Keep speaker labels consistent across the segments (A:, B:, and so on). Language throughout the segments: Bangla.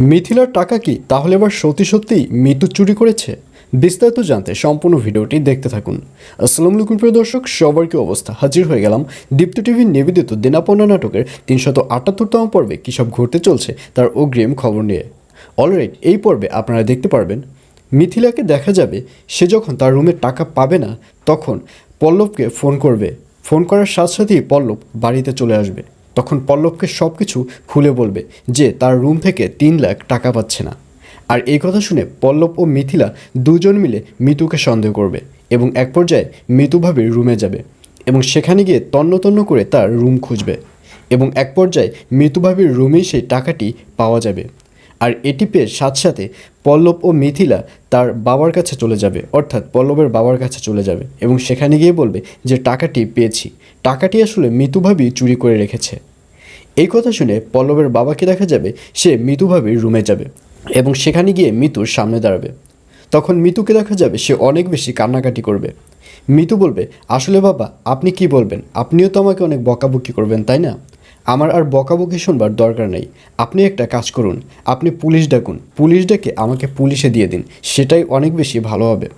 A: মিথিলার টাকা কি? তাহলে এবার সত্যি সত্যিই মিতু চুরি করেছে? বিস্তারিত জানতে সম্পূর্ণ ভিডিওটি দেখতে থাকুন। আসসালামু আলাইকুম প্রিয় দর্শক, সবার কি অবস্থা? হাজির হয়ে গেলাম দীপ্ত টিভির নিবেদিত দিনাপন্না নাটকের তিনশত আটাত্তরতম পর্বে। কী সব ঘটতে চলছে তার অগ্রিম খবর নিয়ে। অলরাইট, এই পর্বে আপনারা দেখতে পারবেন, মিথিলাকে দেখা যাবে সে যখন তার রুমে টাকা পাবে না, তখন পল্লবকে ফোন করবে। ফোন করার সাথে সাথেই পল্লব বাড়িতে চলে আসবে। তখন পল্লবকে সব কিছু খুলে বলবে যে তার রুম থেকে তিন লাখ টাকা পাচ্ছে না। আর এই কথা শুনে পল্লব ও মিথিলা দুজন মিলে মিতুকে সন্দেহ করবে এবং এক পর্যায়ে মিতুভাবে রুমে যাবে এবং সেখানে গিয়ে তন্ন তন্ন করে তার রুম খুঁজবে এবং এক পর্যায়ে মৃতু ভাবির রুমেই সেই টাকাটি পাওয়া যাবে। আর এটি পেয়ে সাথে সাথে পল্লব ও মিথিলা তার বাবার কাছে চলে যাবে। অর্থাৎ পল্লবের বাবার কাছে চলে যাবে এবং সেখানে গিয়ে বলবে যে, টাকাটি পেয়েছি। টাকাটি আসলে মিতুভাবি চুরি করে রেখেছে। এই কথা শুনে পল্লবের বাবাকে দেখা যাবে, সে মিতুভাবির রুমে যাবে এবং সেখানে গিয়ে মিতুর সামনে দাঁড়াবে। তখন মিতুকে দেখা যাবে, সে অনেক বেশি কান্নাকাটি করবে। মিতু বলবে, আসলে বাবা, আপনি কি বলবেন? আপনিও তো আমাকে অনেক বকাবকি করবেন, তাই না? আমার আর বকাবকি শুনবার দরকার নেই। আপনি একটা কাজ করুন, আপনি পুলিশ ডাকুন, পুলিশ ডেকে আমাকে পুলিশে দিয়ে দিন, সেটাই অনেক বেশি ভালো হবে।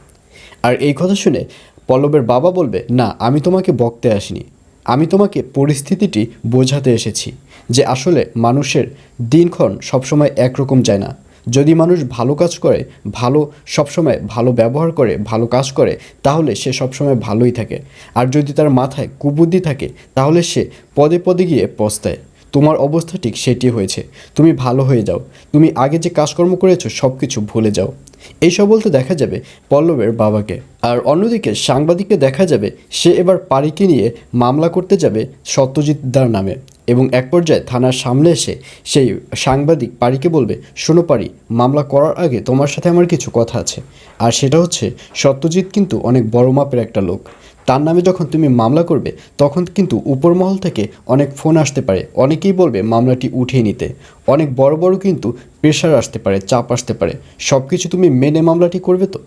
A: আর এই কথা শুনে পল্লবের বাবা বলবে, না, আমি তোমাকে বকতে আসিনি। আমি তোমাকে পরিস্থিতিটি বোঝাতে এসেছি যে আসলে মানুষের দিনক্ষণ সবসময় একরকম যায় না। যদি মানুষ ভালো কাজ করে, ভালো, সবসময় ভালো ব্যবহার করে, ভালো কাজ করে, তাহলে সে সবসময় ভালোই থাকে। আর যদি তার মাথায় কুবুদ্ধি থাকে, তাহলে সে পদে পদে গিয়ে পস্তায়। তোমার অবস্থা ঠিক সেটি হয়েছে। তুমি ভালো হয়ে যাও। তুমি আগে যে কাজকর্ম করেছ সব কিছু ভুলে যাও। এইসব বলতে দেখা যাবে পল্লবের বাবাকে। আর অন্যদিকে সাংবাদিককে দেখা যাবে, সে এবার পারিকে নিয়ে মামলা করতে যাবে সত্যজিৎ দার নামে। এবং এক পর্যায়ে থানার সামনে এসে সেই সাংবাদিক পারিকে বলবে, শোনো পারি, মামলা করার আগে তোমার সাথে আমার কিছু কথা আছে। আর সেটা হচ্ছে, সত্যজিৎ কিন্তু অনেক বড় মাপের একটা লোক। তার নামে যখন তুমি মামলা করবে, তখন কিন্তু উপর মহল থেকে অনেক ফোন আসতে পারে। অনেকেই বলবে মামলাটি উঠিয়ে নিতে। অনেক বড় বড় কিন্তু প্রেশার আসতে পারে, চাপ আসতে পারে। সব কিছু তুমি মেনে মামলাটি করবে তো?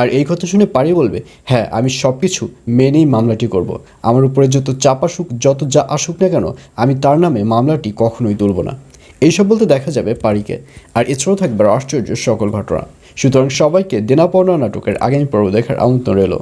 A: আর এই কথা শুনে পারি বলবে হ্যাঁ আমি সব কিছু মেনেই মামলাটি করব। আমার উপরে যত চাপ আসুক, যত যা আসুক না কেন, আমি তার নামে মামলাটি কখনোই তুলব না। এইসব বলতে দেখা যাবে পারিকে। আর এছাড়াও থাকবে আশ্চর্য সকল ঘটনা। সুতরাং সবাইকে দেনাপর্ণা নাটকের আগামী পর্ব দেখার আমন্ত্রণ রইল।